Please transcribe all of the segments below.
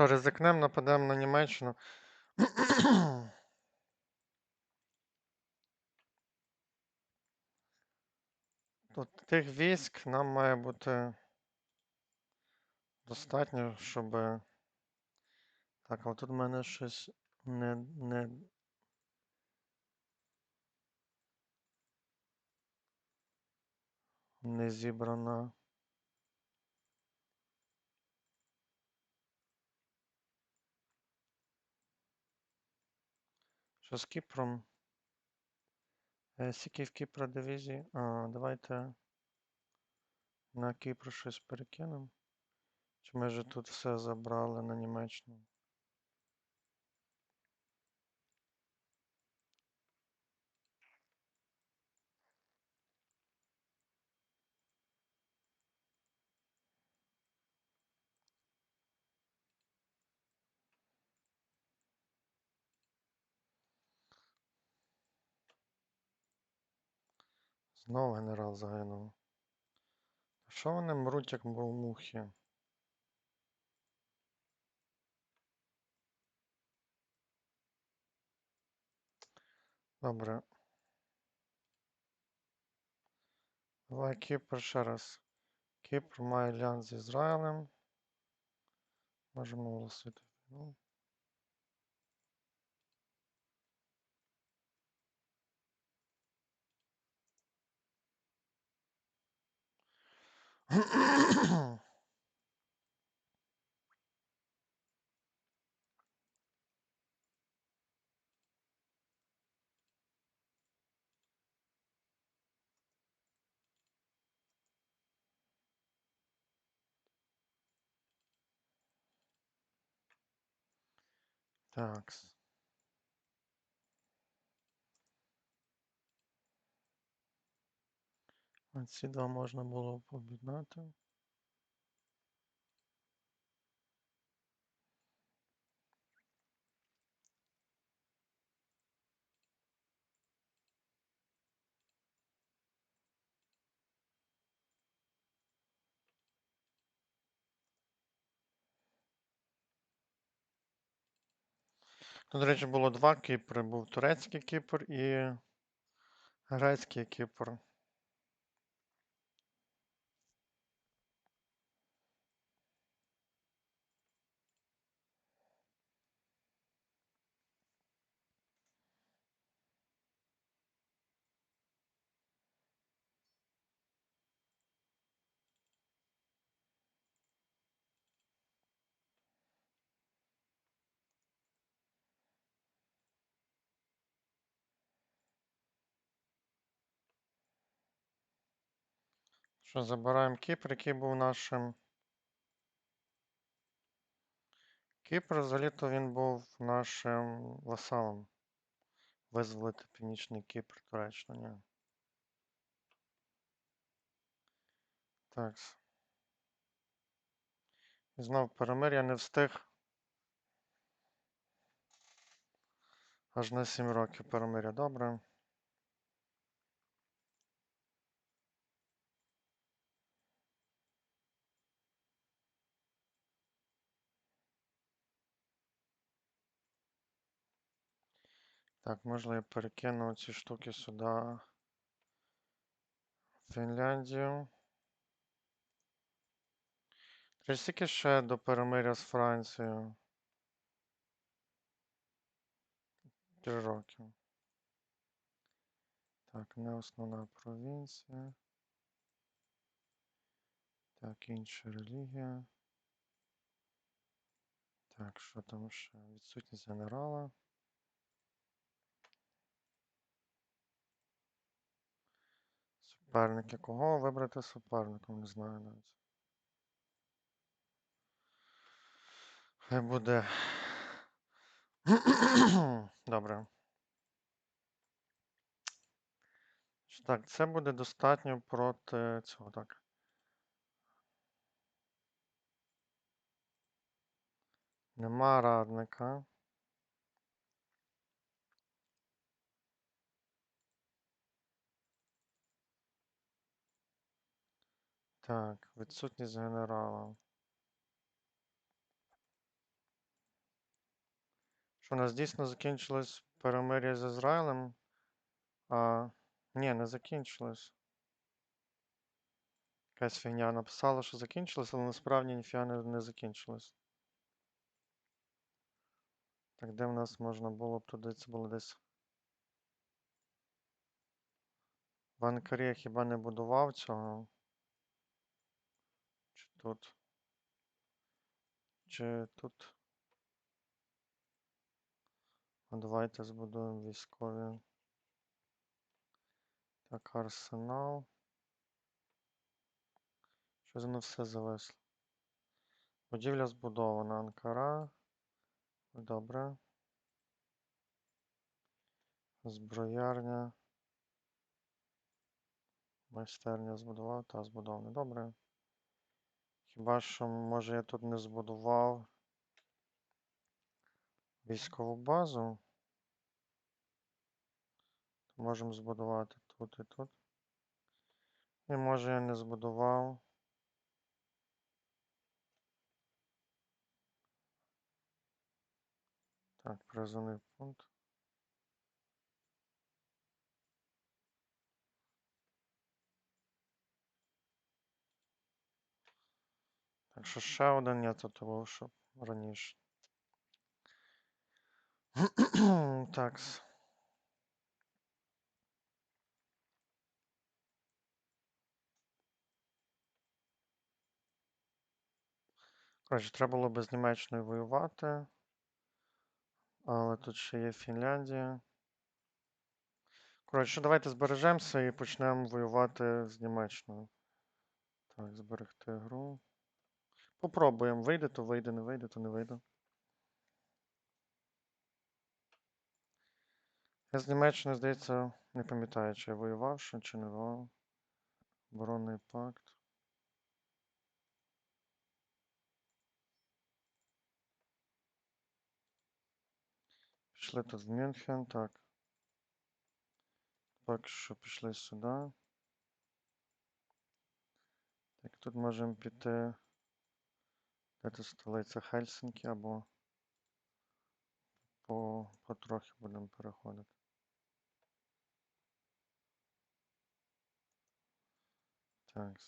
Що, ризикнем, нападемо на Німеччину. Тут тих військ нам має бути достатньо, щоб. Так, але тут в мене щось не, не. Не зібрано. Що з Кіпром? Е, Скільки в Кіпра дивізії? А, давайте на Кіпр щось перекинемо. Чи ми вже тут все забрали на Німеччину? Знову генерал загинув. Що вони мруть, як му- мухи? Добре. Давай Кіпр ще раз. Кіпр має альянс з Ізраїлем. Можемо оголосити Thanks. Ці два можна було об'єднати. Тут, до речі, було два Кіпри. Був турецький Кіпр і грецький Кіпр. Що, забираємо Кіпр, який був нашим. Кіпр, взагалі-то він був нашим васалом. Визволити Північний Кіпр, Туреччина, ні. Так. І знов перемир'я не встиг. Аж на 7 років перемир'я. Добре. Так, можна я перекину ці штуки сюди. Фінляндію. Чи скільки ще до перемиря з Францією? Три роки. Так, не основна провінція. Так, інша релігія. Так, що там ще? Відсутність генерала. Суперники. Кого вибрати суперником? Не знаю навіть. Хай буде. Добре. Так, це буде достатньо проти цього. Так. Нема радника. Так, відсутність генерала. Що у нас дійсно закінчилось перемир'я з Ізраїлем? А, ні, не закінчилось. Якась фігня написала, що закінчилось, але насправді ніфіга не, не закінчилось. Так, де в нас можна було б туди, це було десь. В Анкарі я хіба не будував цього? Тут? Чи тут? Ну, давайте збудуємо військові. Так, арсенал. Що воно все зависло? Будівля збудована. Анкара. Добре. Зброярня. Майстерня збудував, та збудована. Добре. Хіба що, може, я тут не збудував військову базу? Можемо збудувати тут і тут. І може я не збудував. Так, призовний пункт. Так що ще один я тут був, щоб раніше. Такс. Коротше, треба було би з Німеччиною воювати. Але тут ще є Фінляндія. Коротше, давайте збережемося і почнемо воювати з Німеччиною. Так, зберегти гру. Попробуємо. Вийде, то вийде, не вийде, то не вийде. Я з Німеччиною, здається, не пам'ятаю, чи я воював, чи не воював. Оборонний пакт. Пішли тут в Мюнхен, так. Поки що пішли сюди. Так, тут можемо піти. Тут столиця Хельсинкі або по, потрохи будемо переходити. Так.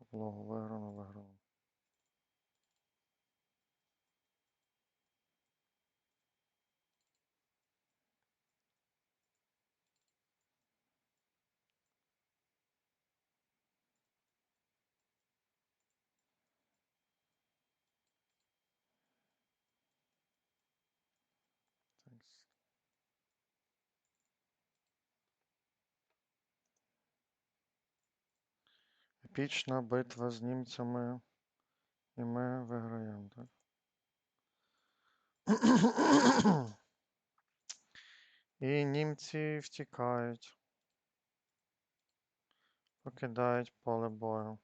Облогу виграно, виграно. Епічна битва з німцями. І ми виграємо, так? І німці втікають. Покидають поле бою.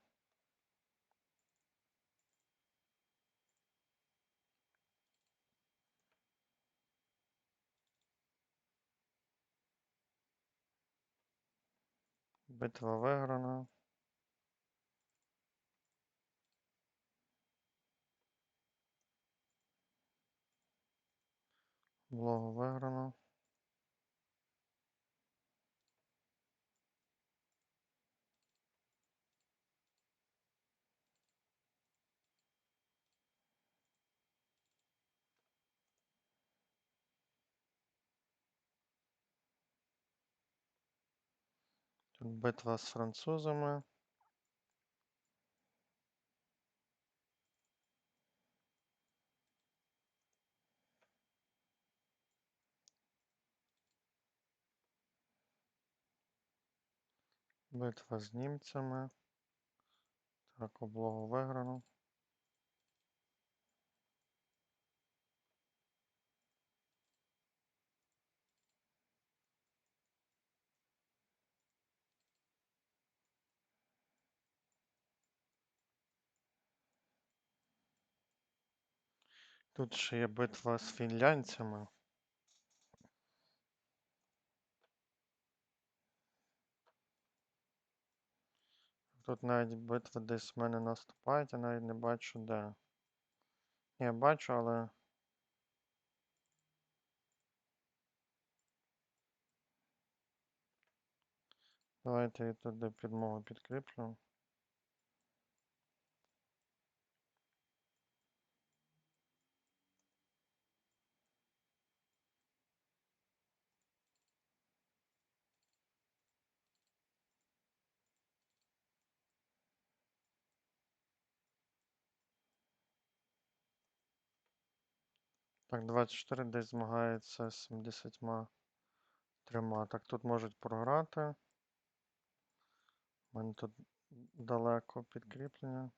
Битва виграна. Блогу виграно. Битва з французами. Битва з німцями. Так, облогу виграно. Тут ще є битва з фінлянцями. Тут навіть битви десь в мене наступають, я навіть не бачу де. Я бачу, але. Давайте я туди підмогу підкріплю. Так, 24 десь змагається з 73. Так, тут можуть програти. У мене тут далеко підкріплення.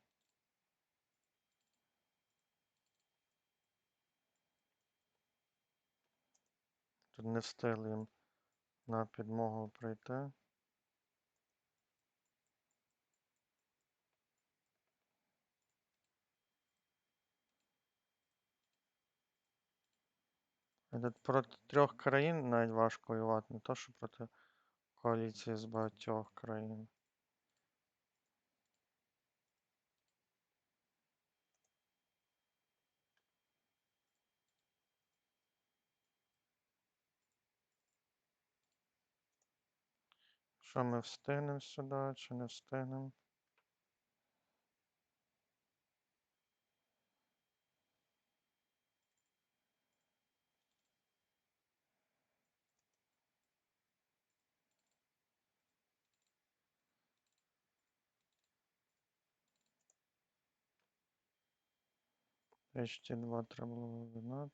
Тут не встигли їм на підмогу прийти. Тут проти трьох країн навіть важко воювати, не то що проти коаліції з багатьох країн. Що ми встигнемо сюди, чи не встигнемо? HT2 треба було.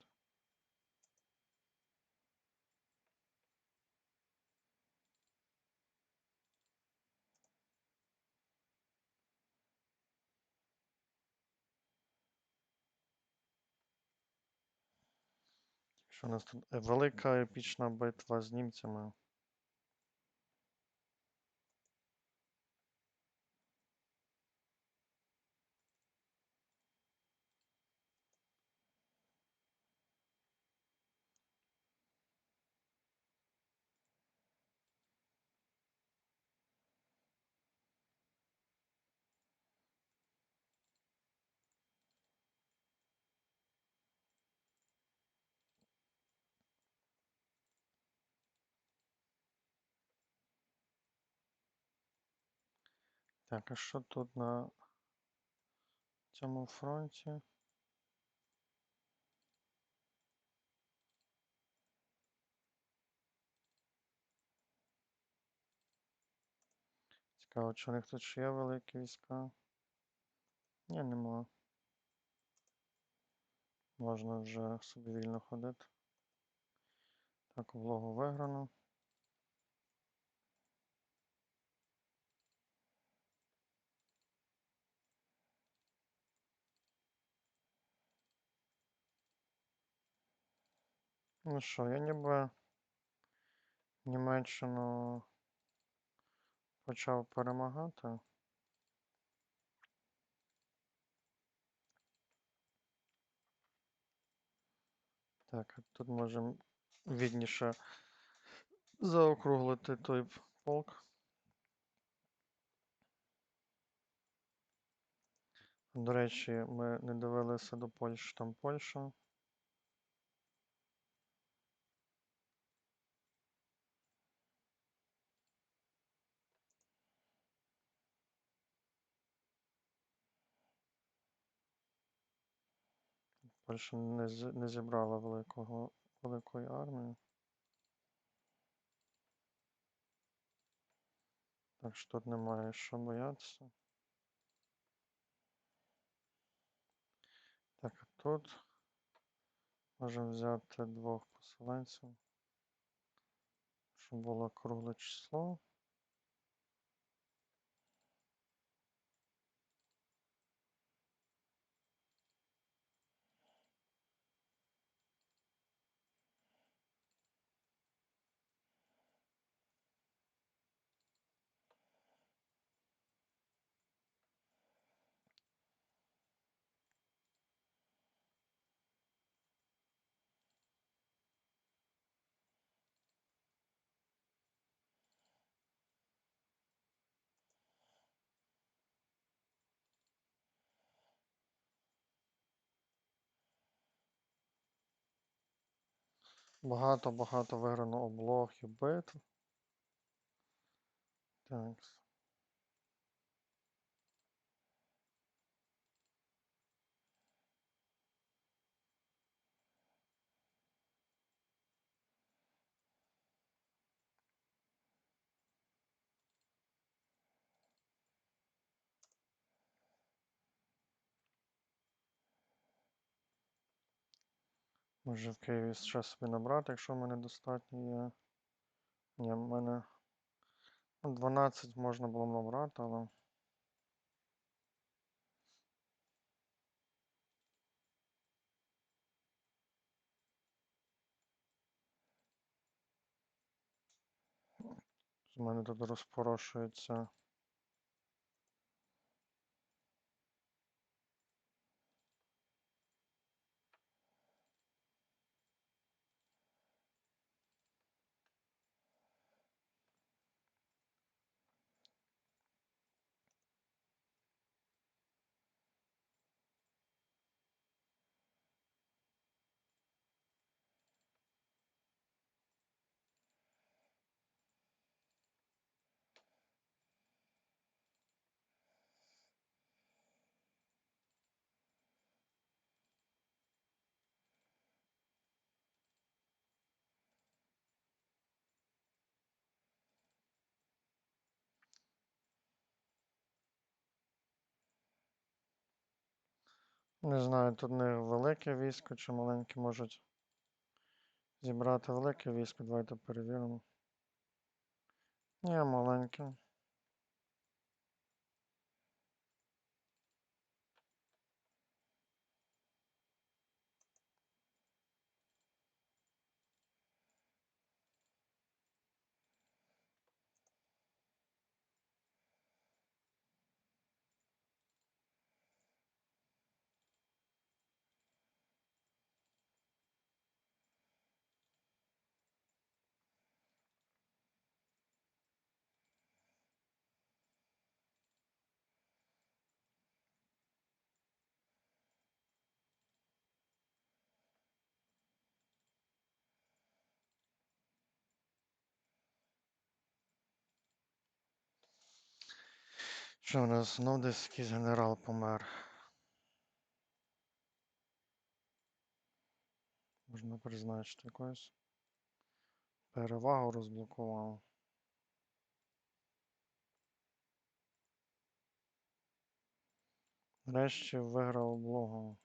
Що у нас тут е, велика епічна битва з німцями. Так, а що тут на цьому фронті? Цікаво, чи у них тут ще є великі війська? Ні, нема. Можна вже собі вільно ходити. Так, влогу виграно. Ну що, я ніби Німеччину почав перемагати. Так, тут можемо відніше заокруглити той полк. До речі, ми не дивилися до Польщі, там Польща. Польща не, не зібрала великого, великої армії. Так що тут немає що боятися. Так, а тут можемо взяти двох поселенців, щоб було кругле число. Багато-багато виграно облог і битв. Так. Може в Києві ще собі набрати, якщо в мене достатньо є. Ні, в мене ну, 12 можна було набрати, але. З мене тут розпорошується. Не знаю, тут не велике військо чи маленьке можуть зібрати велике військо. Давайте перевіримо. Ні, маленьке. Що в нас знов десь якийсь генерал помер. Можна призначити якось. Перевагу розблокував. Нарешті виграв облогу.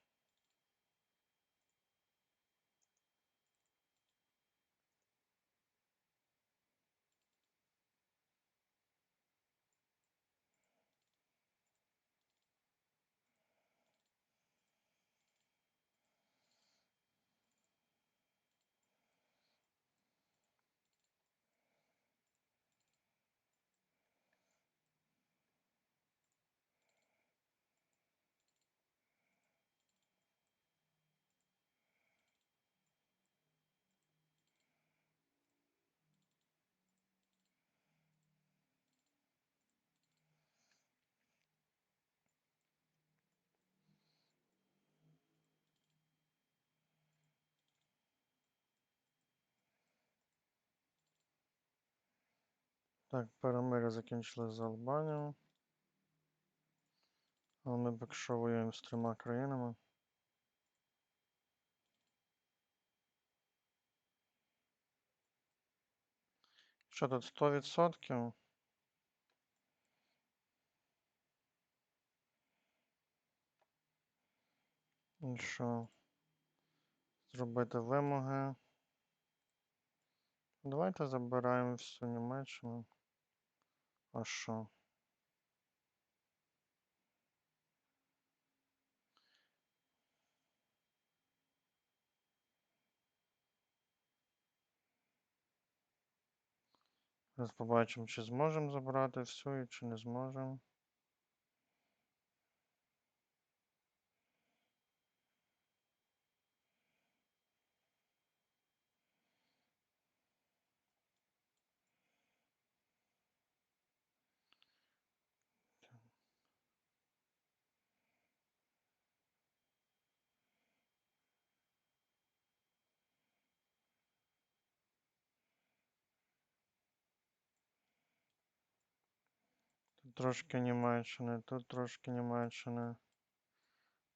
Так, перемир'я закінчили з Албанією. Але ми поки що воюємо з трьома країнами. Що тут 100%? І що? Зробити вимоги. Давайте забираємо всю Німеччину. А що? Зараз побачимо, чи зможемо забрати всю і чи не зможемо. Трошки Німеччини, тут трошки Німеччини.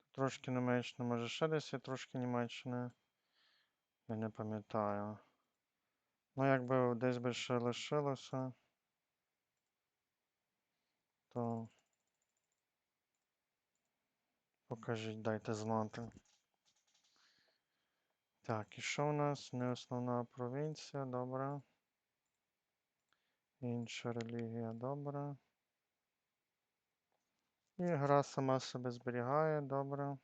Тут трошки Німеччини, може ще десь є трошки Німеччини. Я не пам'ятаю. Ну, якби десь би ще лишилося, то покажіть, дайте знати. Так, і що у нас? Не основна провінція, добре. Інша релігія, добре. І гра сама себе зберігає, добре.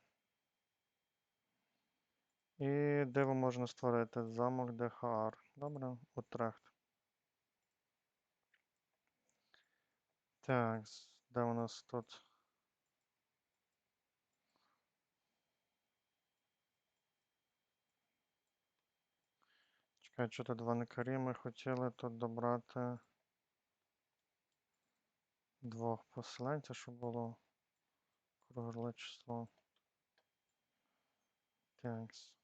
І диво можна створити замок ДХР. Добре, Утрехт. Так, де у нас тут? Чекай, що тут ванкарі ми хотіли тут добрати двох поселенців, щоб було кругле число. Такс.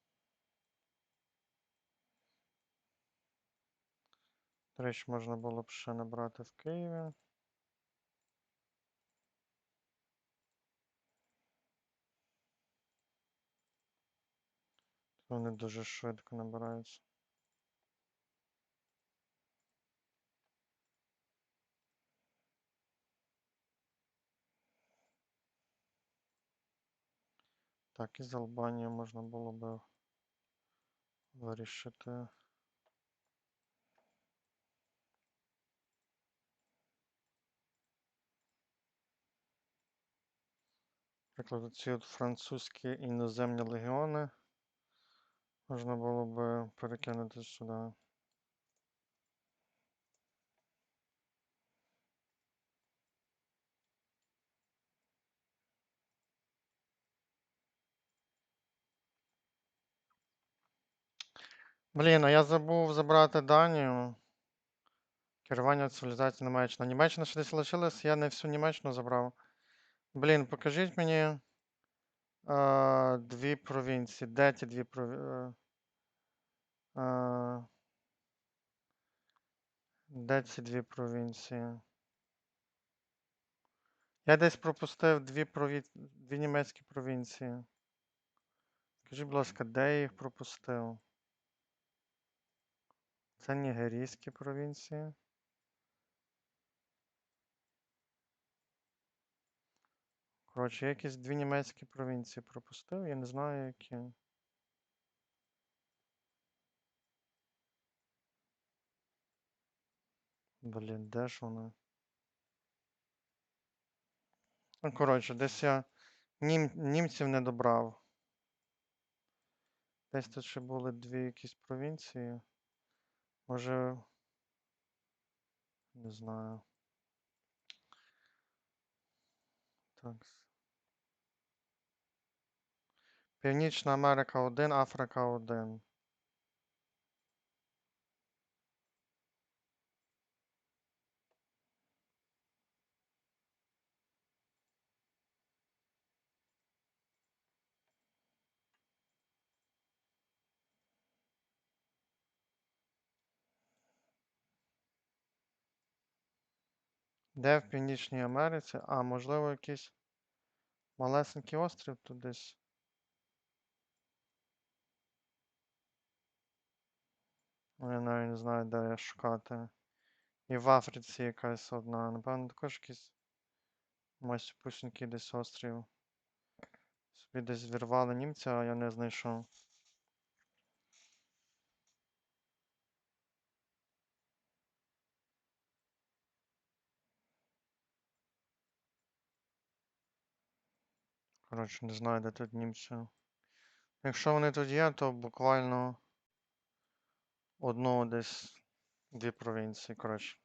До речі, можна було б ще набрати в Києві. Вони дуже швидко набираються. Так, і з Албанією можна було би вирішити. Наприклад, ці от французькі іноземні легіони можна було би перекинути сюди. Блін, а я забув забрати Данію. Керування цивілізації Німеччина. Німеччина ще десь лишилась, я не всю Німеччину забрав. Блін, покажіть мені е, дві провінції. Де ті дві провінції? Е, де ці дві провінції? Я десь пропустив дві, прові... дві німецькі провінції. Скажіть, будь ласка, де я їх пропустив? Це нігерійські провінції. Коротше, якісь дві німецькі провінції пропустив, я не знаю які. Блін, де ж вони? Ну, коротше, десь я нім... німців не добрав. Десь тут ще були дві якісь провінції. Може. Не знаю. Так. Північна Америка 1, Африка 1. Де в Північній Америці? А, можливо, якийсь малесенький острів тут десь. Ну, Я навіть не знаю, де я шукати. І в Африці якась одна. Напевно, також якийсь масіпусінький десь острів. Собі десь зірвали німця, а я не знайшов. Коротше, не знаю, де тут німці. Якщо вони тут є, то буквально одного десь дві провінції, коротше.